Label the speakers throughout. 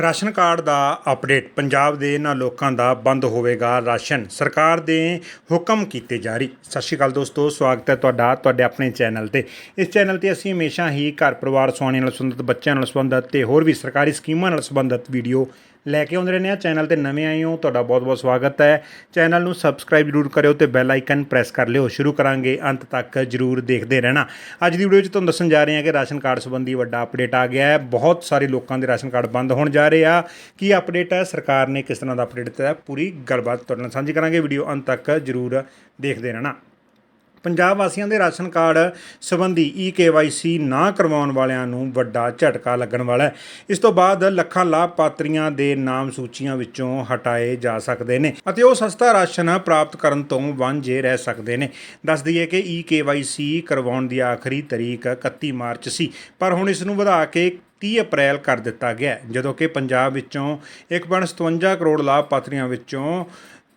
Speaker 1: Ration card ਦਾ update. Punjab ਦੇ ਇਹਨਾਂ ਲੋਕਾਂ ਦਾ ਬੰਦ ਹੋਵੇਗਾ ਰਾਸ਼ਨ। ਸਰਕਾਰ ਦੇ ਹੁਕਮ ਕੀਤੇ ਜਾਰੀ। ਸਤਿ ਸ਼੍ਰੀ ਅਕਾਲ ਦੋਸਤੋ, ਸਵਾਗਤ ਹੈ ਤੁਹਾਡਾ, ਤੁਹਾਡੇ ਆਪਣੇ ਚੈਨਲ ਤੇ। ਇਸ ਚੈਨਲ ਤੇ ਅਸੀਂ ਹਮੇਸ਼ਾ ਹੀ ਘਰ ਪਰਿਵਾਰ ਸੁਆਣੇ ਨਾਲ ਸੰਬੰਧਿਤ, ਬੱਚਿਆਂ ਨਾਲ ਸੰਬੰਧਿਤ ਤੇ ਹੋਰ ਵੀ ਸਰਕਾਰੀ ਸਕੀਮਾਂ ਨਾਲ ਸੰਬੰਧਿਤ ਵੀਡੀਓ ਲੈ ਕੇ ਆਉਂਦੇ ਰਹਿੰਦੇ ਆ ਚੈਨਲ ਤੇ ਨਵੇਂ ਆਏ ਹੋ, ਤੁਹਾਡਾ ਬਹੁਤ-ਬਹੁਤ ਸਵਾਗਤ ਹੈ। ਚੈਨਲ ਨੂੰ ਸਬਸਕ੍ਰਾਈਬ ਜਰੂਰ ਕਰਿਓ ਤੇ ਬੈਲ ਆਈਕਨ ਪ੍ਰੈਸ ਕਰ ਲਿਓ। ਸ਼ੁਰੂ ਕਰਾਂਗੇ, ਅੰਤ ਤੱਕ ਜਰੂਰ ਦੇਖਦੇ ਰਹਿਣਾ। ਅੱਜ ਦੀ ਵੀਡੀਓ 'ਚ ਤੁਹਾਨੂੰ ਦੱਸਣ ਜਾ ਰਹੇ ਹਾਂ ਕਿ ਰਾਸ਼ਨ ਕਾਰਡ ਸੰਬੰਧੀ ਵੱਡਾ ਅਪਡੇਟ ਆ ਗਿਆ ਹੈ। ਬਹੁਤ ਸਾਰੇ ਲੋਕਾਂ ਦੇ ਰਾਸ਼ਨ ਕਾਰਡ ਬੰਦ ਹੋਣ ਜਾ ਰਹੇ ਆ। ਕੀ ਅਪਡੇਟ ਹੈ? ਸਰਕਾਰ ਨੇ ਕਿਸ ਤਰ੍ਹਾਂ ਦਾ ਅਪਡੇਟ ਦਿੱਤਾ ਪੂਰੀ ਗੱਲਬਾਤ ਤੁਹਾਡੇ ਨਾਲ ਸਾਂਝੀ ਕਰਾਂਗੇ। ਵੀਡੀਓ ਅੰਤ ਤੱਕ ਜਰੂਰ ਦੇਖਦੇ ਰਹਿਣਾ। ਪੰਜਾਬ ਵਾਸੀਆਂ ਦੇ ਰਾਸ਼ਨ ਕਾਰਡ ਸੰਬੰਧੀ ਈ-ਕੇਵਾਈਸੀ ਨਾ ਕਰਵਾਉਣ ਵਾਲਿਆਂ ਨੂੰ ਵੱਡਾ ਝਟਕਾ ਲੱਗਣ ਵਾਲਾ ਹੈ। ਇਸ ਤੋਂ ਬਾਅਦ ਲੱਖਾਂ ਲਾਭਪਾਤਰੀਆਂ ਦੇ ਨਾਮ ਸੂਚੀਆਂ ਵਿੱਚੋਂ ਹਟਾਏ ਜਾ ਸਕਦੇ ਨੇ ਅਤੇ ਉਹ ਸਸਤਾ ਰਾਸ਼ਨ ਪ੍ਰਾਪਤ ਕਰਨ ਤੋਂ ਵਾਂਝੇ ਰਹਿ ਸਕਦੇ ਨੇ। ਦੱਸ ਦਈਏ ਕਿ ਈ-ਕੇਵਾਈਸੀ ਕਰਵਾਉਣ ਦੀ ਆਖਰੀ ਤਰੀਕ 31 ਮਾਰਚ ਸੀ। ਪਰ ਹੁਣ ਇਸ ਨੂੰ ਵਧਾ ਕੇ 30 ਅਪ੍ਰੈਲ ਕਰ ਦਿੱਤਾ ਗਿਆ ਜਦੋਂ ਕਿ ਪੰਜਾਬ ਵਿੱਚੋਂ 1.57 ਕਰੋੜ ਲਾਭਪਾਤਰੀਆਂ ਵਿੱਚੋਂ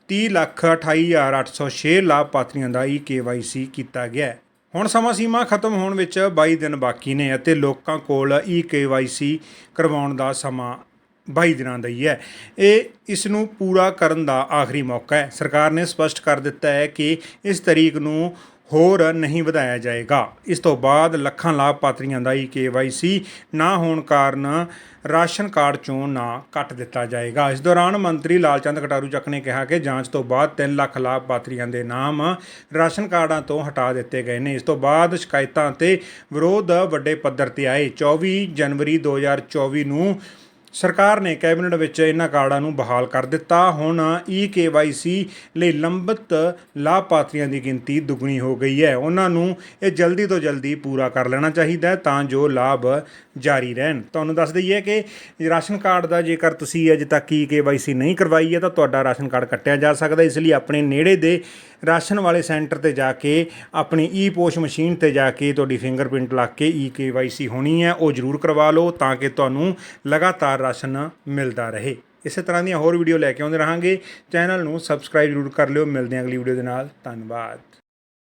Speaker 1: 30 ਲੱਖ 28806 ਲਾਭਪਾਤਰੀਆਂ ਦਾ ਈ KYC ਕੀਤਾ ਗਿਆ ਹੁਣ ਸਮਾਂ ਸੀਮਾ ਖਤਮ ਹੋਣ ਵਿੱਚ 22 ਦਿਨ ਬਾਕੀ ਨੇ ਅਤੇ ਲੋਕਾਂ ਕੋਲ ਈ KYC ਕਰਵਾਉਣ ਦਾ ਸਮਾਂ 22 ਦਿਨਾਂ ਦਾ ਹੀ ਹੈ। ਇਹ ਇਸ ਨੂੰ ਪੂਰਾ ਕਰਨ ਦਾ ਆਖਰੀ ਮੌਕਾ ਹੈ। ਸਰਕਾਰ ਨੇ ਸਪਸ਼ਟ ਕਰ ਦਿੱਤਾ ਹੈ ਕਿ ਇਸ ਤਰੀਕ ਨੂੰ ਹੋਰ ਨਹੀਂ ਵਧਾਇਆ ਜਾਏਗਾ। ਇਸ ਤੋਂ ਬਾਅਦ ਲੱਖਾਂ ਲਾਭਪਾਤਰੀਆਂ ਦਾ ਈ KYC ਨਾ ਹੋਣ ਕਾਰਨ ਰਾਸ਼ਨ ਕਾਰਡ ਚੋਂ ਨਾ ਕੱਟ ਦਿੱਤਾ ਜਾਏਗਾ। ਇਸ ਦੌਰਾਨ ਮੰਤਰੀ ਲਾਲਚੰਦ ਕਟਾਰੂ ਚੱਕ ਨੇ ਕਿਹਾ ਕਿ ਜਾਂਚ ਤੋਂ ਬਾਅਦ 3 ਲੱਖ ਲਾਭਪਾਤਰੀਆਂ ਦੇ ਨਾਮ ਰਾਸ਼ਨ ਕਾਰਡਾਂ ਤੋਂ ਹਟਾ ਦਿੱਤੇ ਗਏ ਨੇ। ਇਸ ਤੋਂ ਬਾਅਦ ਸ਼ਿਕਾਇਤਾਂ ਤੇ ਵਿਰੋਧ ਵੱਡੇ ਪੱਧਰ ਤੇ ਆਏ। 24 ਜਨਵਰੀ 2024 ਨੂੰ ਸਰਕਾਰ ਨੇ ਕੈਬਨਿਟ ਵਿੱਚ ਇਹਨਾਂ ਕਾਰਡਾਂ ਨੂੰ ਬਹਾਲ ਕਰ ਦਿੱਤਾ। ਹੁਣ ਈ KYC ਲਈ ਲੰਬਿਤ ਲਾਭਪਾਤਰੀਆਂ ਦੀ ਗਿਣਤੀ ਦੁੱਗਣੀ ਹੋ ਗਈ ਹੈ। ਉਹਨਾਂ ਨੂੰ ਇਹ ਜਲਦੀ ਤੋਂ ਜਲਦੀ ਪੂਰਾ ਕਰ ਲੈਣਾ ਚਾਹੀਦਾ ਹੈ ਤਾਂ ਜੋ ਲਾਭ ਜਾਰੀ ਰਹਿਣ। ਤੁਹਾਨੂੰ ਦੱਸ ਦਈਏ ਕਿ ਰਾਸ਼ਨ ਕਾਰਡ ਦਾ ਜੇਕਰ ਤੁਸੀਂ ਅਜੇ ਤੱਕ ਈ KYC ਨਹੀਂ ਕਰਵਾਈ ਹੈ ਤਾਂ ਤੁਹਾਡਾ ਰਾਸ਼ਨ ਕਾਰਡ ਕੱਟਿਆ ਜਾ ਸਕਦਾ ਇਸ ਲਈ ਆਪਣੇ ਨੇੜੇ ਦੇ ਰਾਸ਼ਨ ਵਾਲੇ ਸੈਂਟਰ ਤੇ ਜਾ ਕੇ, ਆਪਣੀ ਈ ਪੋਸ਼ ਮਸ਼ੀਨ ਤੇ ਜਾ ਕੇ ਤੁਹਾਡੀ ਫਿੰਗਰਪ੍ਰਿੰਟ ਲਾ ਕੇ ਈ KYC ਹੋਣੀ ਹੈ, ਉਹ ਜ਼ਰੂਰ ਕਰਵਾ ਲਓ ਤਾਂ ਕਿ ਤੁਹਾਨੂੰ ਲਗਾਤਾਰ ਰਾਸ਼ਨ ਮਿਲਦਾ ਰਹੇ। ਇਸੇ ਤਰ੍ਹਾਂ ਦੀਆਂ ਹੋਰ ਵੀਡੀਓ ਲੈ ਕੇ ਆਉਂਦੇ ਰਹਾਂਗੇ। ਚੈਨਲ ਨੂੰ ਸਬਸਕ੍ਰਾਈਬ ਜ਼ਰੂਰ ਕਰ ਲਿਓ। ਮਿਲਦੇ ਹਾਂ ਅਗਲੀ ਵੀਡੀਓ ਦੇ ਨਾਲ। ਧੰਨਵਾਦ।